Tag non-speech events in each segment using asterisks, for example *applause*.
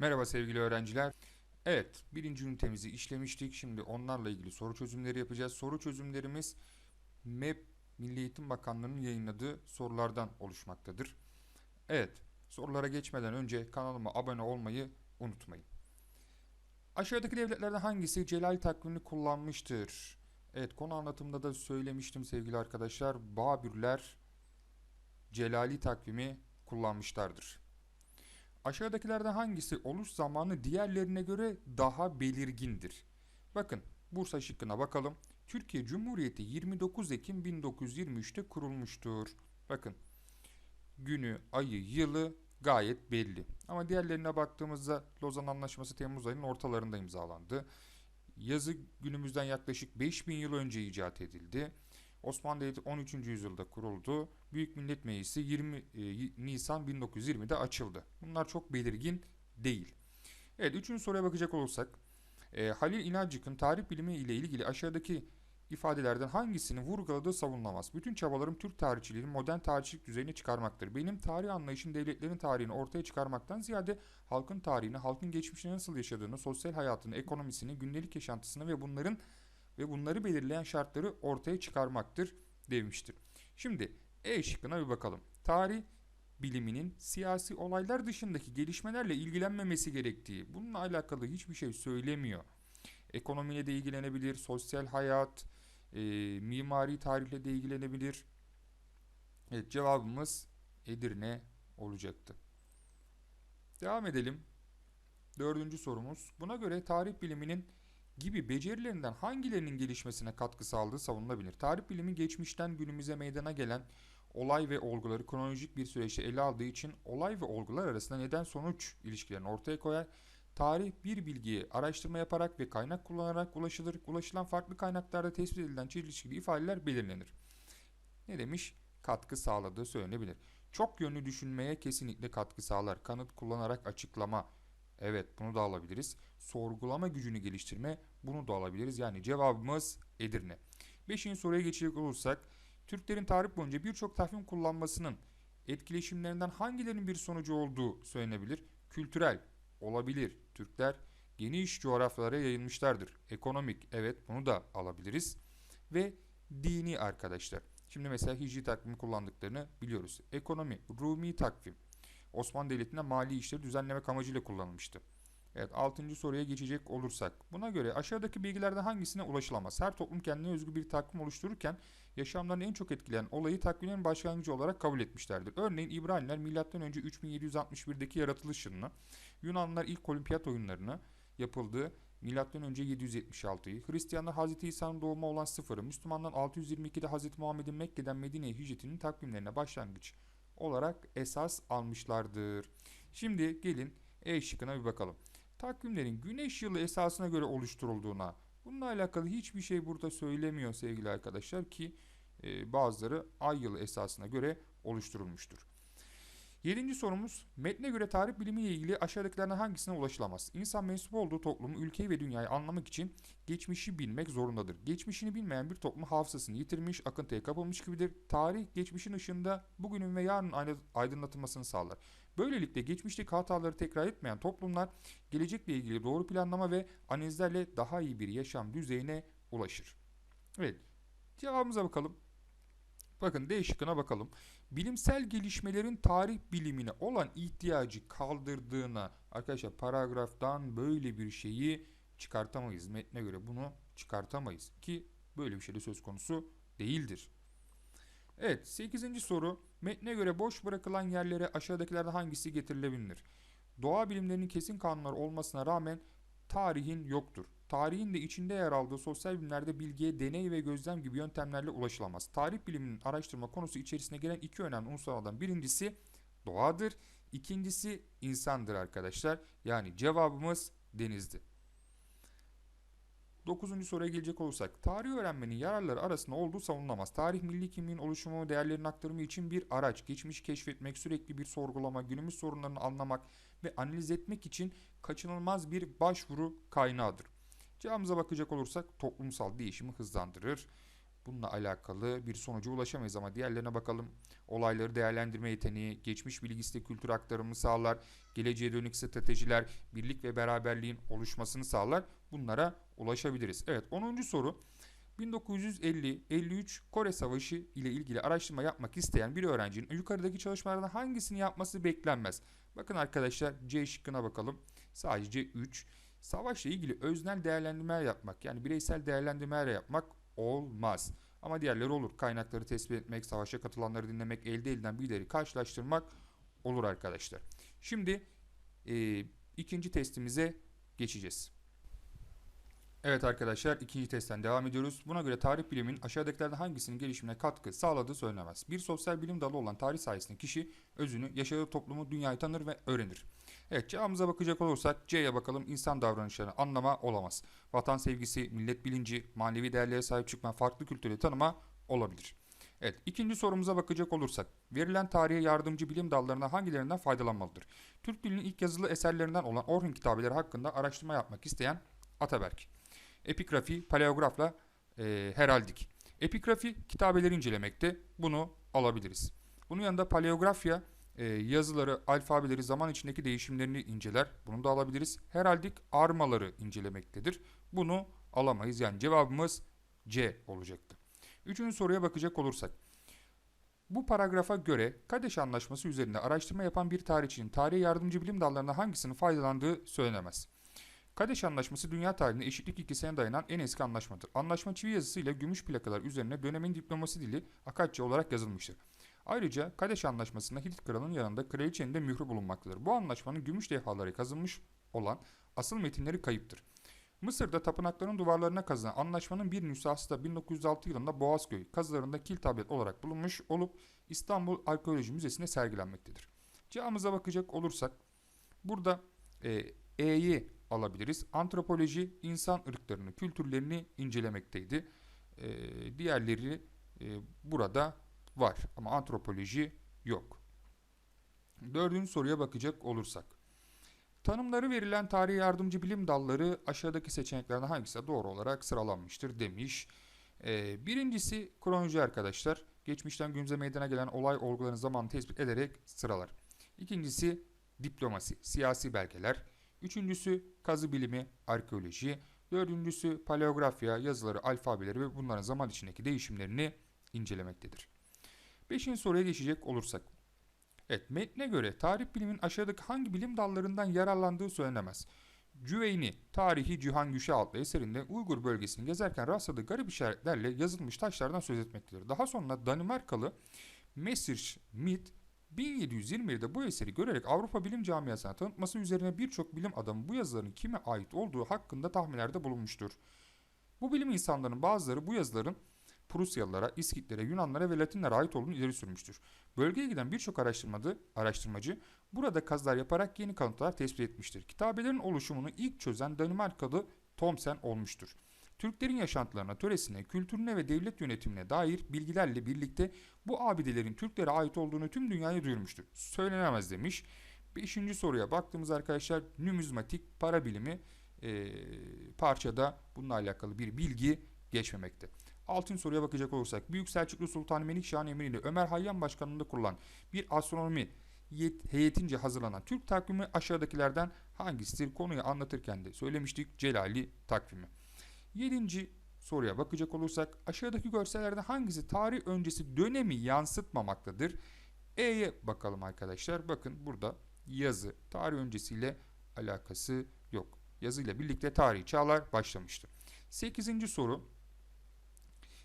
Merhaba sevgili öğrenciler. Evet, birinci ünitemizi işlemiştik. Şimdi onlarla ilgili soru çözümleri yapacağız. Soru çözümlerimiz MEP Milli Eğitim Bakanlığı'nın yayınladığı sorulardan oluşmaktadır. Evet, sorulara geçmeden önce kanalıma abone olmayı unutmayın. Aşağıdaki devletlerden hangisi Celal takvimini kullanmıştır? Evet, konu anlatımında da söylemiştim sevgili arkadaşlar. Babürler Celali takvimi kullanmışlardır. Aşağıdakilerden hangisi oluş zamanı diğerlerine göre daha belirgindir? Bakın Bursa şıkkına bakalım. Türkiye Cumhuriyeti 29 Ekim 1923'te kurulmuştur. Bakın günü, ayı, yılı gayet belli. Ama diğerlerine baktığımızda Lozan Anlaşması Temmuz ayının ortalarında imzalandı. Yazı günümüzden yaklaşık 5000 yıl önce icat edildi. Osmanlı Devleti 13. yüzyılda kuruldu. Büyük Millet Meclisi 20 e, Nisan 1920'de açıldı. Bunlar çok belirgin değil. Evet, üçüncü soruya bakacak olursak, e, Halil İnalcık'ın tarih bilimi ile ilgili aşağıdaki ifadelerden hangisini vurguladığı savunulamaz. Bütün çabalarım Türk tarihçiliğinin modern tarihçilik düzeyine çıkarmaktır. Benim tarih anlayışım devletlerin tarihini ortaya çıkarmaktan ziyade halkın tarihini, halkın geçmişini nasıl yaşadığını, sosyal hayatını, ekonomisini, gündelik yaşantısını ve bunların ve bunları belirleyen şartları ortaya çıkarmaktır demiştir. Şimdi E şıkkına bir bakalım. Tarih biliminin siyasi olaylar dışındaki gelişmelerle ilgilenmemesi gerektiği, bununla alakalı hiçbir şey söylemiyor. Ekonomiyle de ilgilenebilir, sosyal hayat, e, mimari tarihle de ilgilenebilir. Evet cevabımız Edirne olacaktı. Devam edelim. Dördüncü sorumuz. Buna göre tarih biliminin gibi becerilerinden hangilerinin gelişmesine katkı sağladığı savunulabilir. Tarih bilimi geçmişten günümüze meydana gelen olay ve olguları kronolojik bir süreçte ele aldığı için olay ve olgular arasında neden sonuç ilişkilerini ortaya koyar. Tarih bir bilgiye araştırma yaparak ve kaynak kullanarak ulaşılır. Ulaşılan farklı kaynaklarda tespit edilen çelişkili ifadeler belirlenir. Ne demiş? Katkı sağladığı söylenebilir. Çok yönlü düşünmeye kesinlikle katkı sağlar. Kanıt kullanarak açıklama, Evet bunu da alabiliriz. Sorgulama gücünü geliştirme bunu da alabiliriz. Yani cevabımız Edirne. Beşinci soruya geçecek olursak Türklerin tarih boyunca birçok takvim kullanmasının etkileşimlerinden hangilerinin bir sonucu olduğu söylenebilir. Kültürel olabilir. Türkler geniş coğrafyalara yayılmışlardır. Ekonomik evet bunu da alabiliriz. Ve dini arkadaşlar. Şimdi mesela hicri takvimi kullandıklarını biliyoruz. Ekonomi, Rumi takvim, Osmanlı Devleti'nde mali işleri düzenlemek amacıyla kullanılmıştı. Evet 6. soruya geçecek olursak. Buna göre aşağıdaki bilgilerden hangisine ulaşılamaz? Her toplum kendine özgü bir takvim oluştururken yaşamlarını en çok etkileyen olayı takvimlerin başlangıcı olarak kabul etmişlerdir. Örneğin İbraniler M.Ö. 3761'deki yaratılış yılını, Yunanlılar ilk olimpiyat oyunlarını yapıldığı M.Ö. 776'yı, Hristiyanlar Hz. İsa'nın doğumu olan sıfırı, Müslümanlar 622'de Hz. Muhammed'in Mekke'den Medine'ye hicretinin takvimlerine başlangıç olarak esas almışlardır. Şimdi gelin E şıkkına bir bakalım. Takvimlerin güneş yılı esasına göre oluşturulduğuna, bununla alakalı hiçbir şey burada söylemiyor sevgili arkadaşlar ki e, bazıları ay yılı esasına göre oluşturulmuştur. Yedinci sorumuz, metne göre tarih bilimi ile ilgili aşağıdakilerden hangisine ulaşılamaz? İnsan mensup olduğu toplumu, ülkeyi ve dünyayı anlamak için geçmişi bilmek zorundadır. Geçmişini bilmeyen bir toplum hafızasını yitirmiş, akıntıya kapılmış gibidir. Tarih, geçmişin ışığında bugünün ve yarının aydınlatılmasını sağlar. Böylelikle geçmişteki hataları tekrar etmeyen toplumlar, gelecekle ilgili doğru planlama ve analizlerle daha iyi bir yaşam düzeyine ulaşır. Evet, cevabımıza bakalım. Bakın D şıkkına bakalım. Bilimsel gelişmelerin tarih bilimine olan ihtiyacı kaldırdığına arkadaşlar paragraftan böyle bir şeyi çıkartamayız. Metne göre bunu çıkartamayız ki böyle bir şey de söz konusu değildir. Evet 8. soru metne göre boş bırakılan yerlere aşağıdakilerden hangisi getirilebilir? Doğa bilimlerinin kesin kanunlar olmasına rağmen tarihin yoktur. Tarihin de içinde yer aldığı sosyal bilimlerde bilgiye deney ve gözlem gibi yöntemlerle ulaşılamaz. Tarih biliminin araştırma konusu içerisine gelen iki önemli unsurlardan birincisi doğadır, ikincisi insandır arkadaşlar. Yani cevabımız denizdi. Dokuzuncu soruya gelecek olursak, tarih öğrenmenin yararları arasında olduğu savunulamaz. Tarih milli kimliğin oluşumu, değerlerin aktarımı için bir araç, geçmişi keşfetmek, sürekli bir sorgulama, günümüz sorunlarını anlamak ve analiz etmek için kaçınılmaz bir başvuru kaynağıdır. Cevabımıza bakacak olursak toplumsal değişimi hızlandırır. bununla alakalı bir sonuca ulaşamayız ama diğerlerine bakalım. Olayları değerlendirme yeteneği, geçmiş bilgisi kültür aktarımı sağlar, geleceğe dönük stratejiler, birlik ve beraberliğin oluşmasını sağlar. Bunlara ulaşabiliriz. Evet 10. soru. 1950-53 Kore Savaşı ile ilgili araştırma yapmak isteyen bir öğrencinin yukarıdaki çalışmalardan hangisini yapması beklenmez? Bakın arkadaşlar C şıkkına bakalım. Sadece 3. Savaşla ilgili öznel değerlendirmeler yapmak yani bireysel değerlendirmeler yapmak olmaz. Ama diğerleri olur. Kaynakları tespit etmek, savaşa katılanları dinlemek, elde edilen bilgileri karşılaştırmak olur arkadaşlar. Şimdi e, ikinci testimize geçeceğiz. Evet arkadaşlar ikinci testten devam ediyoruz. Buna göre tarih biliminin aşağıdakilerden hangisinin gelişimine katkı sağladığı söylenemez. Bir sosyal bilim dalı olan tarih sayesinde kişi özünü, yaşadığı toplumu, dünyayı tanır ve öğrenir. Evet cevabımıza bakacak olursak C'ye bakalım insan davranışlarını anlama olamaz. Vatan sevgisi, millet bilinci, manevi değerlere sahip çıkma, farklı kültürü tanıma olabilir. Evet ikinci sorumuza bakacak olursak verilen tarihe yardımcı bilim dallarına hangilerinden faydalanmalıdır? Türk dilinin ilk yazılı eserlerinden olan Orhun kitabeleri hakkında araştırma yapmak isteyen Ataberk. Epigrafi, paleografla e, heraldik. Epigrafi kitabeleri incelemekte. Bunu alabiliriz. Bunun yanında paleografya e, yazıları, alfabeleri, zaman içindeki değişimlerini inceler. Bunu da alabiliriz. Heraldik armaları incelemektedir. Bunu alamayız. Yani cevabımız C olacaktı. Üçüncü soruya bakacak olursak. Bu paragrafa göre Kadeş Anlaşması üzerinde araştırma yapan bir tarihçinin tarihe yardımcı bilim dallarına hangisinin faydalandığı söylenemez. Kadeş Anlaşması dünya tarihinde eşitlik ilkesine dayanan en eski anlaşmadır. Anlaşma çivi yazısıyla gümüş plakalar üzerine dönemin diplomasi dili Akatça olarak yazılmıştır. Ayrıca Kadeş Anlaşması'nda Hitit kralının yanında kraliçenin de mührü bulunmaktadır. Bu anlaşmanın gümüş levhaları kazınmış olan asıl metinleri kayıptır. Mısır'da tapınakların duvarlarına kazılan anlaşmanın bir nüshası da 1906 yılında Boğazköy kazılarında kil tablet olarak bulunmuş olup İstanbul Arkeoloji Müzesi'nde sergilenmektedir. Cevabımıza bakacak olursak burada e, E'yi alabiliriz. Antropoloji insan ırklarını, kültürlerini incelemekteydi. E, diğerleri e, burada var ama antropoloji yok. Dördüncü soruya bakacak olursak. Tanımları verilen tarihi yardımcı bilim dalları aşağıdaki seçeneklerden hangisi doğru olarak sıralanmıştır demiş. Ee, birincisi kronoloji arkadaşlar. Geçmişten günümüze meydana gelen olay olgularını zamanı tespit ederek sıralar. İkincisi diplomasi, siyasi belgeler. Üçüncüsü kazı bilimi, arkeoloji. Dördüncüsü paleografya, yazıları, alfabeleri ve bunların zaman içindeki değişimlerini incelemektedir. Beşinci soruya geçecek olursak. Evet, metne göre tarih bilimin aşağıdaki hangi bilim dallarından yararlandığı söylenemez. Cüveyni, Tarihi Cihan Güşe adlı eserinde Uygur bölgesini gezerken rastladığı garip işaretlerle yazılmış taşlardan söz etmektedir. Daha sonra Danimarkalı Messerschmitt 1721'de bu eseri görerek Avrupa bilim camiasına tanıtması üzerine birçok bilim adamı bu yazıların kime ait olduğu hakkında tahminlerde bulunmuştur. Bu bilim insanlarının bazıları bu yazıların Prusyalılara, İskitlere, Yunanlara ve Latinlere ait olduğunu ileri sürmüştür. Bölgeye giden birçok araştırmacı burada kazılar yaparak yeni kanıtlar tespit etmiştir. Kitabelerin oluşumunu ilk çözen Danimarkalı Thomsen olmuştur. Türklerin yaşantılarına, töresine, kültürüne ve devlet yönetimine dair bilgilerle birlikte bu abidelerin Türklere ait olduğunu tüm dünyaya duyurmuştur. Söylenemez demiş. Beşinci soruya baktığımız arkadaşlar numizmatik para bilimi e, parçada bununla alakalı bir bilgi geçmemekte. Altın soruya bakacak olursak Büyük Selçuklu Sultan Melikşah'ın emriyle Ömer Hayyam Başkanlığı'nda kurulan bir astronomi heyetince hazırlanan Türk takvimi aşağıdakilerden hangisidir? Konuyu anlatırken de söylemiştik Celali takvimi. Yedinci soruya bakacak olursak aşağıdaki görsellerden hangisi tarih öncesi dönemi yansıtmamaktadır? E'ye bakalım arkadaşlar. Bakın burada yazı tarih öncesiyle alakası yok. Yazıyla birlikte tarihi çağlar başlamıştı. Sekizinci soru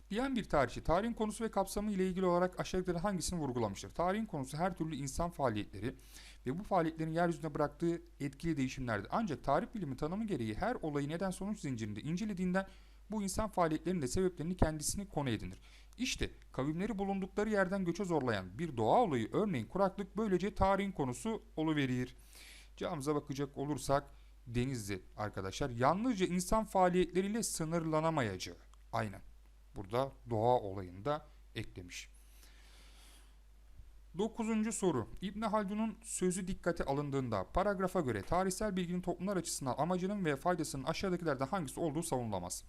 Diyen bir tarihçi tarihin konusu ve kapsamı ile ilgili olarak aşağıdakilerden hangisini vurgulamıştır? Tarihin konusu her türlü insan faaliyetleri ve bu faaliyetlerin yeryüzüne bıraktığı etkili değişimlerdir. Ancak tarih bilimi tanımı gereği her olayı neden sonuç zincirinde incelediğinden bu insan faaliyetlerinin de sebeplerini kendisini konu edinir. İşte kavimleri bulundukları yerden göçe zorlayan bir doğa olayı örneğin kuraklık böylece tarihin konusu oluverir. Cevabımıza bakacak olursak Denizli arkadaşlar yalnızca insan faaliyetleriyle sınırlanamayacağı. Aynen burada doğa olayında eklemiş. Dokuzuncu soru. İbn Haldun'un sözü dikkate alındığında paragrafa göre tarihsel bilginin toplumlar açısından amacının ve faydasının aşağıdakilerden hangisi olduğu savunulamaz.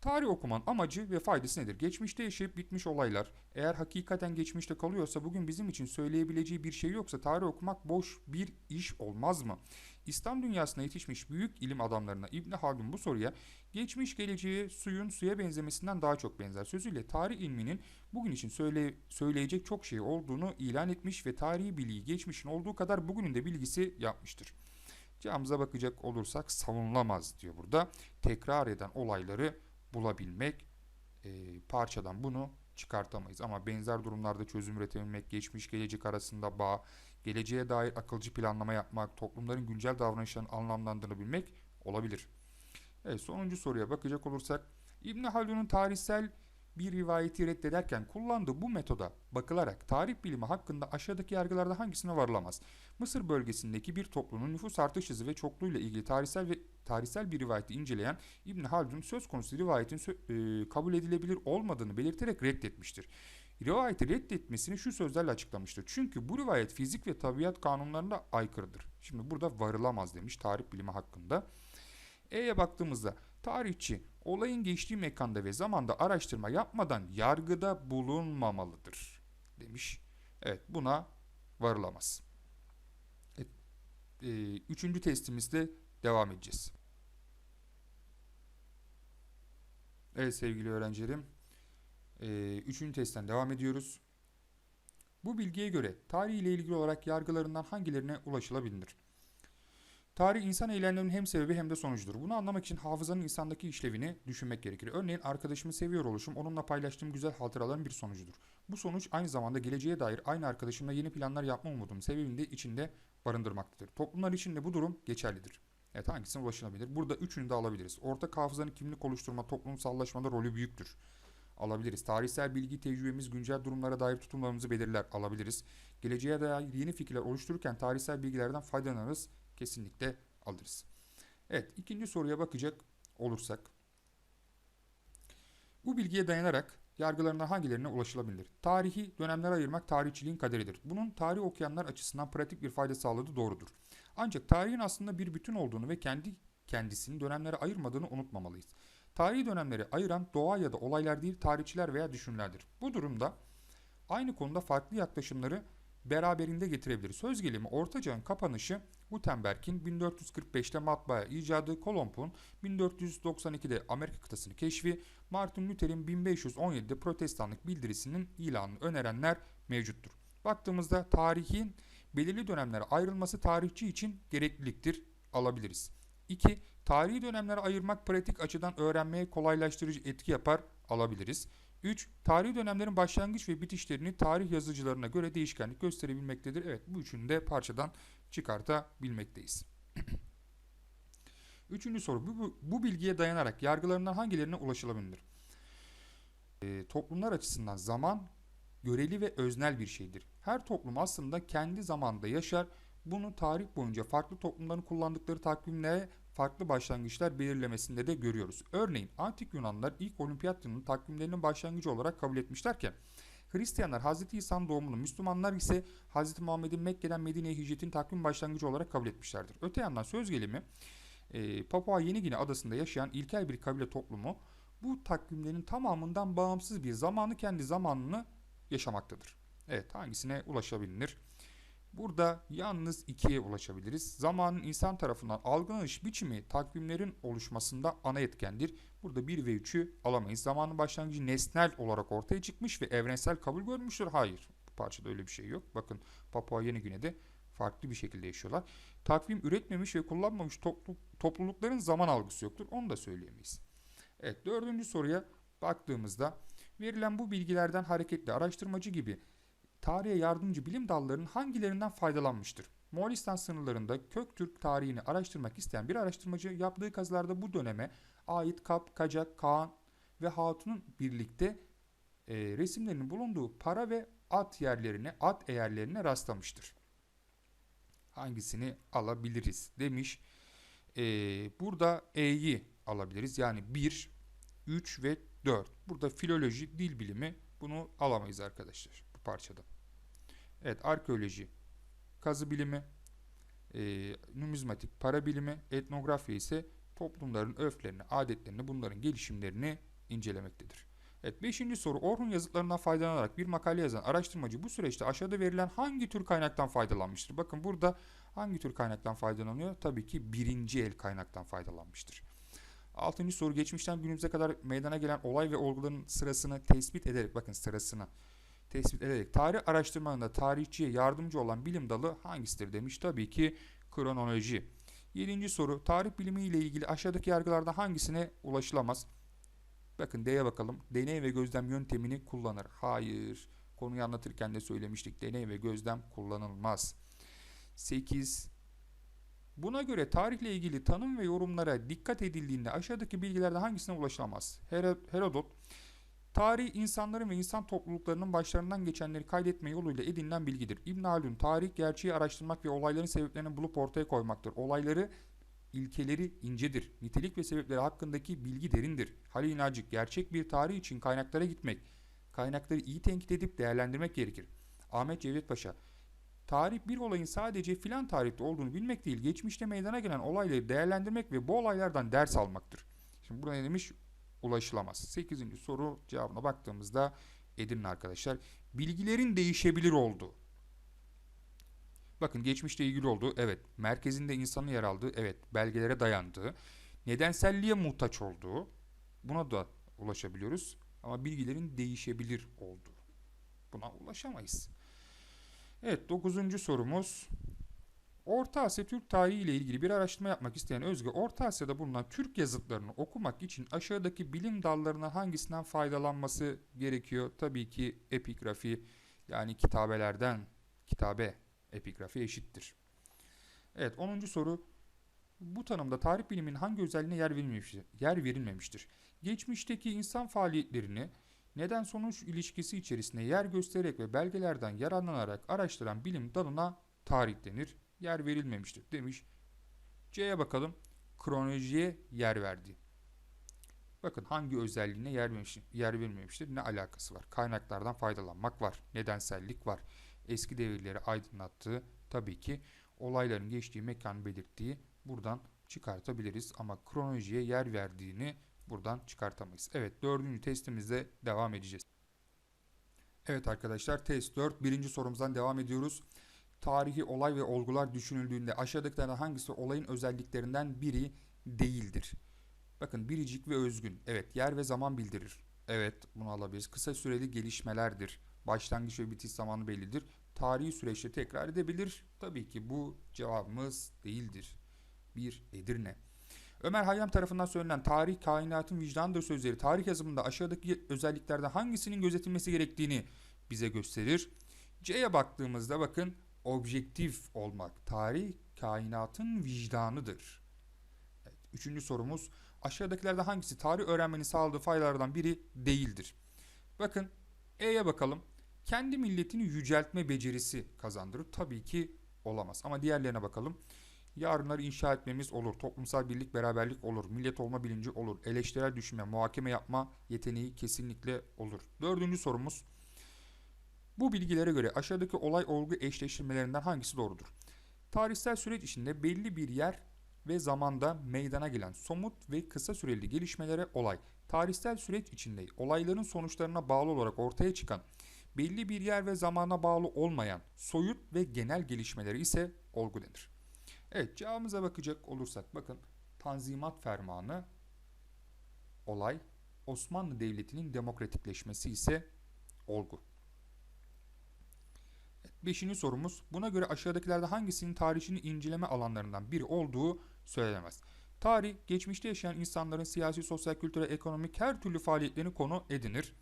Tarih okumanın amacı ve faydası nedir? Geçmişte yaşayıp bitmiş olaylar, eğer hakikaten geçmişte kalıyorsa bugün bizim için söyleyebileceği bir şey yoksa tarih okumak boş bir iş olmaz mı? İslam dünyasına yetişmiş büyük ilim adamlarına İbn Haldun bu soruya geçmiş geleceğe suyun suya benzemesinden daha çok benzer sözüyle tarih ilminin bugün için söyle, söyleyecek çok şey olduğunu ilan etmiş ve tarihi bilgiyi geçmişin olduğu kadar bugünün de bilgisi yapmıştır. Cevabımıza bakacak olursak savunulamaz diyor burada. Tekrar eden olayları bulabilmek e, parçadan bunu çıkartamayız. Ama benzer durumlarda çözüm üretebilmek, geçmiş gelecek arasında bağ, geleceğe dair akılcı planlama yapmak, toplumların güncel davranışlarını anlamlandırabilmek olabilir. Evet sonuncu soruya bakacak olursak İbn Haldun'un tarihsel bir rivayeti reddederken kullandığı bu metoda bakılarak tarih bilimi hakkında aşağıdaki yargılarda hangisine varılamaz? Mısır bölgesindeki bir toplumun nüfus artış hızı ve çokluğuyla ilgili tarihsel ve tarihsel bir rivayeti inceleyen İbn Haldun söz konusu rivayetin sö- e, kabul edilebilir olmadığını belirterek reddetmiştir. Rivayeti reddetmesini şu sözlerle açıklamıştır. Çünkü bu rivayet fizik ve tabiat kanunlarına aykırıdır. Şimdi burada varılamaz demiş tarih bilimi hakkında. E'ye baktığımızda tarihçi olayın geçtiği mekanda ve zamanda araştırma yapmadan yargıda bulunmamalıdır demiş. Evet buna varılamaz. Evet, e, üçüncü testimizde devam edeceğiz. Evet sevgili öğrencilerim. e, üçüncü testten devam ediyoruz. Bu bilgiye göre tarih ile ilgili olarak yargılarından hangilerine ulaşılabilir? Tarih insan eylemlerinin hem sebebi hem de sonucudur. Bunu anlamak için hafızanın insandaki işlevini düşünmek gerekir. Örneğin arkadaşımı seviyor oluşum onunla paylaştığım güzel hatıraların bir sonucudur. Bu sonuç aynı zamanda geleceğe dair aynı arkadaşımla yeni planlar yapma umudum sebebini de içinde barındırmaktadır. Toplumlar için de bu durum geçerlidir. Evet hangisine ulaşılabilir? Burada üçünü de alabiliriz. Ortak hafızanın kimlik oluşturma, toplumsallaşmada rolü büyüktür. Alabiliriz. Tarihsel bilgi, tecrübemiz, güncel durumlara dair tutumlarımızı belirler. Alabiliriz. Geleceğe dair yeni fikirler oluştururken tarihsel bilgilerden faydalanırız kesinlikle alırız. Evet ikinci soruya bakacak olursak. Bu bilgiye dayanarak yargılarından hangilerine ulaşılabilir? Tarihi dönemlere ayırmak tarihçiliğin kaderidir. Bunun tarih okuyanlar açısından pratik bir fayda sağladığı doğrudur. Ancak tarihin aslında bir bütün olduğunu ve kendi kendisini dönemlere ayırmadığını unutmamalıyız. Tarihi dönemleri ayıran doğa ya da olaylar değil tarihçiler veya düşünürlerdir. Bu durumda aynı konuda farklı yaklaşımları beraberinde getirebilir. Söz gelimi Orta Çağ'ın kapanışı Gutenberg'in 1445'te matbaa icadı, Kolomb'un 1492'de Amerika kıtasını keşfi, Martin Luther'in 1517'de protestanlık bildirisinin ilanını önerenler mevcuttur. Baktığımızda tarihin belirli dönemlere ayrılması tarihçi için gerekliliktir alabiliriz. 2. Tarihi dönemlere ayırmak pratik açıdan öğrenmeye kolaylaştırıcı etki yapar alabiliriz. 3. Tarihi dönemlerin başlangıç ve bitişlerini tarih yazıcılarına göre değişkenlik gösterebilmektedir. Evet bu üçünü de parçadan çıkartabilmekteyiz. *clears throat* Üçüncü soru. Bu, bu, bilgiye dayanarak yargılarından hangilerine ulaşılabilir? E, toplumlar açısından zaman göreli ve öznel bir şeydir. Her toplum aslında kendi zamanında yaşar. Bunu tarih boyunca farklı toplumların kullandıkları takvimlere farklı başlangıçlar belirlemesinde de görüyoruz. Örneğin antik Yunanlılar ilk olimpiyat yılının takvimlerinin başlangıcı olarak kabul etmişlerken Hristiyanlar Hz. İsa'nın doğumunu, Müslümanlar ise Hz. Muhammed'in Mekke'den Medine'ye hicretin takvim başlangıcı olarak kabul etmişlerdir. Öte yandan söz gelimi e, Papua Yeni Gine adasında yaşayan ilkel bir kabile toplumu bu takvimlerin tamamından bağımsız bir zamanı kendi zamanını yaşamaktadır. Evet hangisine ulaşabilir? Burada yalnız ikiye ulaşabiliriz. Zamanın insan tarafından algılanış biçimi takvimlerin oluşmasında ana etkendir. Burada 1 ve 3'ü alamayız. Zamanın başlangıcı nesnel olarak ortaya çıkmış ve evrensel kabul görmüştür. Hayır. Bu parçada öyle bir şey yok. Bakın Papua Yeni Gine'de farklı bir şekilde yaşıyorlar. Takvim üretmemiş ve kullanmamış toplu, toplulukların zaman algısı yoktur. Onu da söyleyemeyiz. Evet dördüncü soruya baktığımızda verilen bu bilgilerden hareketli araştırmacı gibi tarihe yardımcı bilim dallarının hangilerinden faydalanmıştır? Moğolistan sınırlarında Köktürk tarihini araştırmak isteyen bir araştırmacı yaptığı kazılarda bu döneme ait Kap, Kacak, Kaan ve Hatun'un birlikte e, resimlerinin bulunduğu para ve at yerlerine, at eğerlerine rastlamıştır. Hangisini alabiliriz demiş. E, burada E'yi alabiliriz. Yani 1, 3 ve 4. Burada filoloji, dil bilimi bunu alamayız arkadaşlar bu parçada. Evet arkeoloji, kazı bilimi, e, numizmatik para bilimi, etnografya ise toplumların örflerini, adetlerini, bunların gelişimlerini incelemektedir. Evet, beşinci soru. Orhun yazıtlarından faydalanarak bir makale yazan araştırmacı bu süreçte aşağıda verilen hangi tür kaynaktan faydalanmıştır? Bakın burada hangi tür kaynaktan faydalanıyor? Tabii ki birinci el kaynaktan faydalanmıştır. Altıncı soru. Geçmişten günümüze kadar meydana gelen olay ve olguların sırasını tespit ederek, bakın sırasını tespit ederek tarih araştırmalarında tarihçiye yardımcı olan bilim dalı hangisidir demiş. Tabii ki kronoloji. Yedinci soru. Tarih bilimi ile ilgili aşağıdaki yargılardan hangisine ulaşılamaz? Bakın D'ye bakalım. Deney ve gözlem yöntemini kullanır. Hayır. Konuyu anlatırken de söylemiştik. Deney ve gözlem kullanılmaz. 8. Buna göre tarihle ilgili tanım ve yorumlara dikkat edildiğinde aşağıdaki bilgilerden hangisine ulaşılamaz? Hero- Herodot, tarih insanların ve insan topluluklarının başlarından geçenleri kaydetme yoluyla edinilen bilgidir. İbn Haldun, tarih gerçeği araştırmak ve olayların sebeplerini bulup ortaya koymaktır. Olayları ilkeleri incedir. Nitelik ve sebepleri hakkındaki bilgi derindir. Halil İnalcık, gerçek bir tarih için kaynaklara gitmek, kaynakları iyi tenkit edip değerlendirmek gerekir. Ahmet Cevdet Paşa, tarih bir olayın sadece filan tarihte olduğunu bilmek değil, geçmişte meydana gelen olayları değerlendirmek ve bu olaylardan ders almaktır. Şimdi burada ne demiş? Ulaşılamaz. 8. soru cevabına baktığımızda Edirne arkadaşlar. Bilgilerin değişebilir olduğu. Bakın geçmişte ilgili olduğu, evet. Merkezinde insanın yer aldığı, evet. Belgelere dayandığı. Nedenselliğe muhtaç olduğu. Buna da ulaşabiliyoruz. Ama bilgilerin değişebilir olduğu. Buna ulaşamayız. Evet, dokuzuncu sorumuz. Orta Asya Türk tarihi ile ilgili bir araştırma yapmak isteyen Özge, Orta Asya'da bulunan Türk yazıtlarını okumak için aşağıdaki bilim dallarından hangisinden faydalanması gerekiyor? Tabii ki epigrafi yani kitabelerden kitabe epigrafi eşittir. Evet 10. soru. Bu tanımda tarih biliminin hangi özelliğine yer verilmemiştir? Yer verilmemiştir. Geçmişteki insan faaliyetlerini neden sonuç ilişkisi içerisinde yer göstererek ve belgelerden yararlanarak araştıran bilim dalına tarih denir. Yer verilmemiştir demiş. C'ye bakalım. Kronolojiye yer verdi. Bakın hangi özelliğine yer, vermiş, yer verilmemiştir? Ne alakası var? Kaynaklardan faydalanmak var. Nedensellik var. Eski devirleri aydınlattığı tabii ki olayların geçtiği mekan belirttiği buradan çıkartabiliriz. Ama kronolojiye yer verdiğini buradan çıkartamayız. Evet dördüncü testimizde devam edeceğiz. Evet arkadaşlar test 4 birinci sorumuzdan devam ediyoruz. Tarihi olay ve olgular düşünüldüğünde aşağıdakilerden hangisi olayın özelliklerinden biri değildir? Bakın biricik ve özgün. Evet yer ve zaman bildirir. Evet bunu alabiliriz. Kısa süreli gelişmelerdir. Başlangıç ve bitiş zamanı bellidir. Tarihi süreçte tekrar edebilir. Tabii ki bu cevabımız değildir. Bir Edirne. Ömer Hayyam tarafından söylenen tarih kainatın vicdanıdır sözleri tarih yazımında aşağıdaki özelliklerden hangisinin gözetilmesi gerektiğini bize gösterir. C'ye baktığımızda bakın objektif olmak. Tarih kainatın vicdanıdır. Evet, üçüncü sorumuz aşağıdakilerden hangisi tarih öğrenmenin sağladığı faydalardan biri değildir? Bakın E'ye bakalım. Kendi milletini yüceltme becerisi kazandırır. Tabii ki olamaz. Ama diğerlerine bakalım. Yarınları inşa etmemiz olur. Toplumsal birlik, beraberlik olur. Millet olma bilinci olur. Eleştirel düşünme, muhakeme yapma yeteneği kesinlikle olur. Dördüncü sorumuz. Bu bilgilere göre aşağıdaki olay olgu eşleştirmelerinden hangisi doğrudur? Tarihsel süreç içinde belli bir yer ve zamanda meydana gelen somut ve kısa süreli gelişmelere olay. Tarihsel süreç içinde olayların sonuçlarına bağlı olarak ortaya çıkan belli bir yer ve zamana bağlı olmayan soyut ve genel gelişmeleri ise olgu denir. Evet cevabımıza bakacak olursak bakın Tanzimat Fermanı olay Osmanlı Devleti'nin demokratikleşmesi ise olgu. Beşinci sorumuz buna göre aşağıdakilerde hangisinin tarihini inceleme alanlarından biri olduğu söylenemez. Tarih, geçmişte yaşayan insanların siyasi, sosyal, kültürel, ekonomik her türlü faaliyetlerini konu edinir.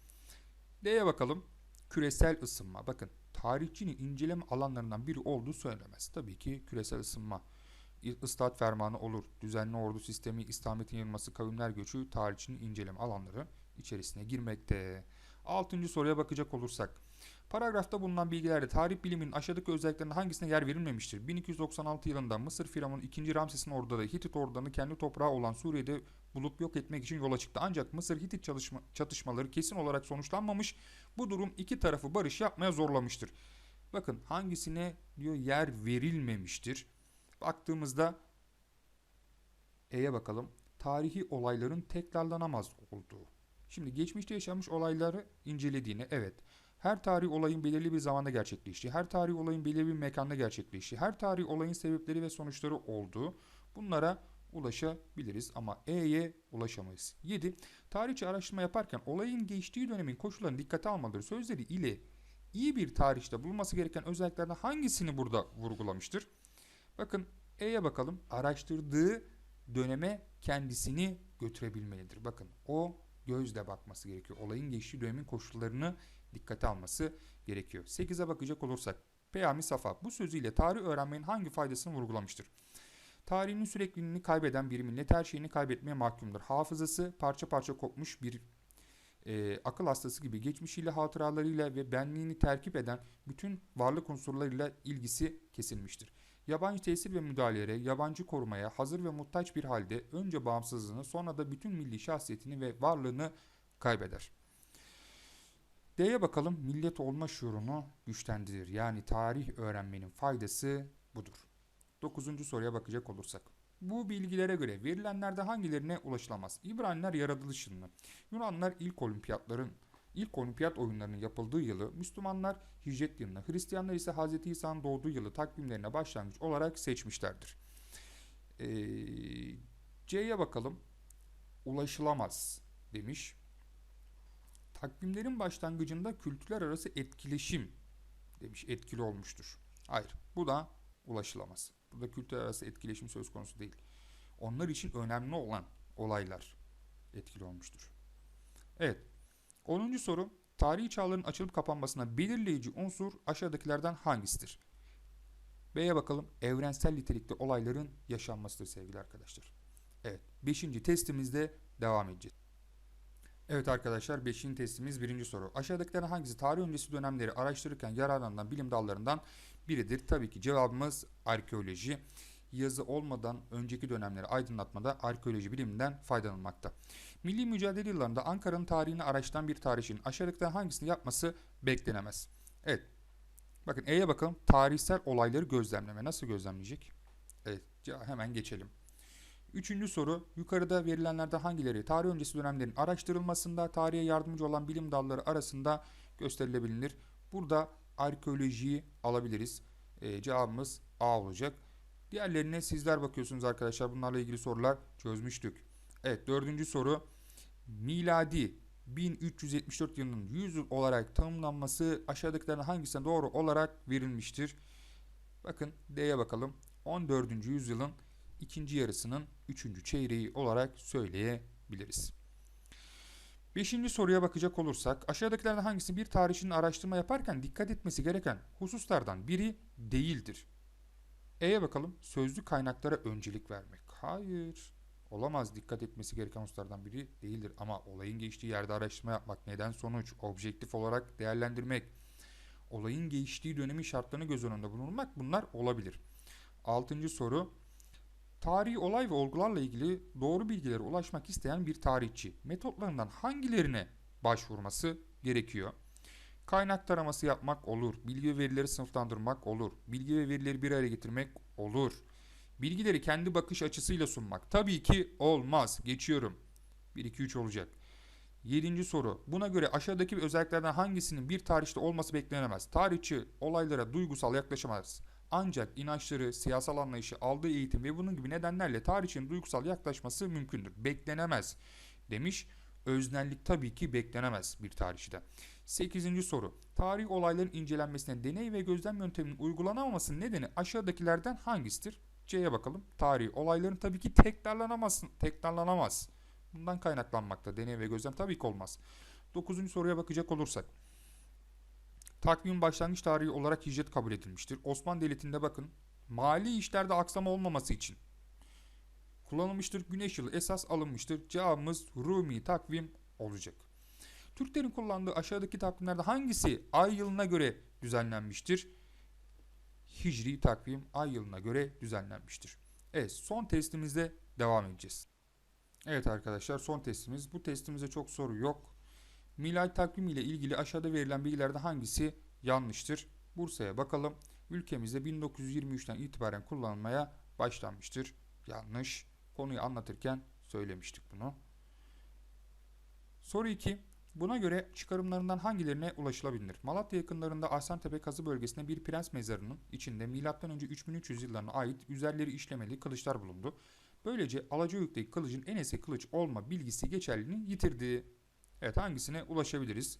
D'ye bakalım. Küresel ısınma. Bakın tarihçinin inceleme alanlarından biri olduğu söylenemez. Tabii ki küresel ısınma. Islat fermanı olur. Düzenli ordu sistemi, İslamiyet'in yayılması, kavimler göçü tarihçinin inceleme alanları içerisine girmekte. Altıncı soruya bakacak olursak. Paragrafta bulunan bilgilerde tarih biliminin aşağıdaki özelliklerinde hangisine yer verilmemiştir? 1296 yılında Mısır Firavunu 2. Ramses'in orduları Hitit ordularını kendi toprağı olan Suriye'de bulup yok etmek için yola çıktı. Ancak Mısır Hitit çalışma, çatışmaları kesin olarak sonuçlanmamış. Bu durum iki tarafı barış yapmaya zorlamıştır. Bakın hangisine diyor yer verilmemiştir. Baktığımızda E'ye bakalım. Tarihi olayların tekrarlanamaz olduğu. Şimdi geçmişte yaşanmış olayları incelediğini, evet. Her tarihi olayın belirli bir zamanda gerçekleştiği, her tarihi olayın belirli bir mekanda gerçekleştiği, her tarihi olayın sebepleri ve sonuçları olduğu bunlara ulaşabiliriz ama E'ye ulaşamayız. 7. Tarihçi araştırma yaparken olayın geçtiği dönemin koşullarını dikkate almaları sözleri ile iyi bir tarihte bulunması gereken özelliklerden hangisini burada vurgulamıştır? Bakın E'ye bakalım. Araştırdığı döneme kendisini götürebilmelidir. Bakın o gözle bakması gerekiyor. Olayın geçtiği dönemin koşullarını dikkate alması gerekiyor. 8'e bakacak olursak Peyami Safa bu sözüyle tarih öğrenmenin hangi faydasını vurgulamıştır? Tarihinin sürekliliğini kaybeden bir millet her şeyini kaybetmeye mahkumdur. Hafızası parça parça kopmuş bir e, akıl hastası gibi geçmişiyle, hatıralarıyla ve benliğini terkip eden bütün varlık unsurlarıyla ilgisi kesilmiştir. Yabancı tesir ve müdahalelere, yabancı korumaya hazır ve muhtaç bir halde önce bağımsızlığını sonra da bütün milli şahsiyetini ve varlığını kaybeder. D'ye bakalım millet olma şuurunu güçlendirir. Yani tarih öğrenmenin faydası budur. Dokuzuncu soruya bakacak olursak. Bu bilgilere göre verilenlerde hangilerine ulaşılamaz? İbraniler yaratılışını, Yunanlar ilk olimpiyatların ilk olimpiyat oyunlarının yapıldığı yılı, Müslümanlar hicret yılını, Hristiyanlar ise Hz. İsa'nın doğduğu yılı takvimlerine başlangıç olarak seçmişlerdir. Ee, C'ye bakalım. Ulaşılamaz demiş. Takvimlerin başlangıcında kültürler arası etkileşim demiş etkili olmuştur. Hayır bu da ulaşılamaz. Burada kültürler arası etkileşim söz konusu değil. Onlar için önemli olan olaylar etkili olmuştur. Evet. 10. soru. Tarihi çağların açılıp kapanmasına belirleyici unsur aşağıdakilerden hangisidir? B'ye bakalım. Evrensel nitelikte olayların yaşanmasıdır sevgili arkadaşlar. Evet. 5. testimizde devam edeceğiz. Evet arkadaşlar 5. testimiz 1. soru. Aşağıdakilerden hangisi tarih öncesi dönemleri araştırırken yararlanan bilim dallarından biridir? Tabii ki cevabımız arkeoloji. Yazı olmadan önceki dönemleri aydınlatmada arkeoloji biliminden faydalanmakta. Milli mücadele yıllarında Ankara'nın tarihini araştıran bir tarihçinin aşağıdakilerden hangisini yapması beklenemez. Evet. Bakın E'ye bakalım. Tarihsel olayları gözlemleme. Nasıl gözlemleyecek? Evet. Hemen geçelim. Üçüncü soru. Yukarıda verilenlerden hangileri tarih öncesi dönemlerin araştırılmasında tarihe yardımcı olan bilim dalları arasında gösterilebilir? Burada arkeolojiyi alabiliriz. Ee, cevabımız A olacak. Diğerlerine sizler bakıyorsunuz arkadaşlar. Bunlarla ilgili sorular çözmüştük. Evet dördüncü soru. Miladi 1374 yılının 100 yıl olarak tanımlanması aşağıdakilerden hangisine doğru olarak verilmiştir? Bakın D'ye bakalım. 14. yüzyılın ikinci yarısının üçüncü çeyreği olarak söyleyebiliriz. Beşinci soruya bakacak olursak aşağıdakilerden hangisi bir tarihçinin araştırma yaparken dikkat etmesi gereken hususlardan biri değildir? E'ye bakalım. Sözlü kaynaklara öncelik vermek. Hayır. Olamaz. Dikkat etmesi gereken hususlardan biri değildir. Ama olayın geçtiği yerde araştırma yapmak, neden sonuç, objektif olarak değerlendirmek, olayın geçtiği dönemin şartlarını göz önünde bulundurmak bunlar olabilir. Altıncı soru. Tarihi olay ve olgularla ilgili doğru bilgilere ulaşmak isteyen bir tarihçi metotlarından hangilerine başvurması gerekiyor? Kaynak taraması yapmak olur. Bilgi ve verileri sınıflandırmak olur. Bilgi ve verileri bir araya getirmek olur. Bilgileri kendi bakış açısıyla sunmak tabii ki olmaz. Geçiyorum. 1 2 3 olacak. Yedinci soru. Buna göre aşağıdaki özelliklerden hangisinin bir tarihte olması beklenemez? Tarihçi olaylara duygusal yaklaşamaz. Ancak inançları, siyasal anlayışı, aldığı eğitim ve bunun gibi nedenlerle tarihçinin duygusal yaklaşması mümkündür. Beklenemez demiş. Öznellik tabii ki beklenemez bir tarihçide. 8. soru. Tarih olayların incelenmesine deney ve gözlem yönteminin uygulanamamasının nedeni aşağıdakilerden hangisidir? C'ye bakalım. Tarih olayların tabii ki tekrarlanamaz. Tekrarlanamaz. Bundan kaynaklanmakta. Deney ve gözlem tabii ki olmaz. 9. soruya bakacak olursak. Takvimin başlangıç tarihi olarak hicret kabul edilmiştir. Osmanlı Devleti'nde bakın mali işlerde aksama olmaması için kullanılmıştır. Güneş yılı esas alınmıştır. Cevabımız Rumi takvim olacak. Türklerin kullandığı aşağıdaki takvimlerde hangisi ay yılına göre düzenlenmiştir? Hicri takvim ay yılına göre düzenlenmiştir. Evet son testimizde devam edeceğiz. Evet arkadaşlar son testimiz. Bu testimizde çok soru yok. Milal takvim ile ilgili aşağıda verilen bilgilerde hangisi yanlıştır? Bursa'ya bakalım. Ülkemizde 1923'ten itibaren kullanılmaya başlanmıştır. Yanlış. Konuyu anlatırken söylemiştik bunu. Soru 2. Buna göre çıkarımlarından hangilerine ulaşılabilir? Malatya yakınlarında Ahsentepe kazı bölgesinde bir prens mezarının içinde M.Ö. 3300 yıllarına ait üzerleri işlemeli kılıçlar bulundu. Böylece Alacayük'teki kılıcın en eski kılıç olma bilgisi geçerliliğini yitirdi. Evet hangisine ulaşabiliriz?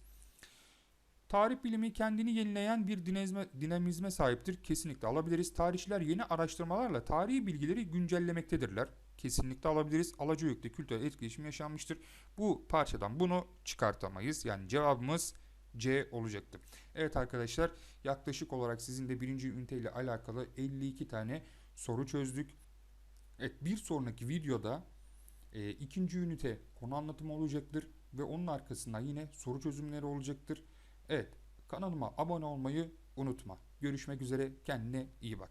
Tarih bilimi kendini yenileyen bir dinamizme, dinamizme sahiptir. Kesinlikle alabiliriz. Tarihçiler yeni araştırmalarla tarihi bilgileri güncellemektedirler. Kesinlikle alabiliriz. Alacayük'te kültürel etkileşim yaşanmıştır. Bu parçadan bunu çıkartamayız. Yani cevabımız C olacaktı. Evet arkadaşlar yaklaşık olarak sizin de birinci ünite ile alakalı 52 tane soru çözdük. Evet bir sonraki videoda e, ikinci ünite konu anlatımı olacaktır ve onun arkasından yine soru çözümleri olacaktır. Evet kanalıma abone olmayı unutma. Görüşmek üzere kendine iyi bak.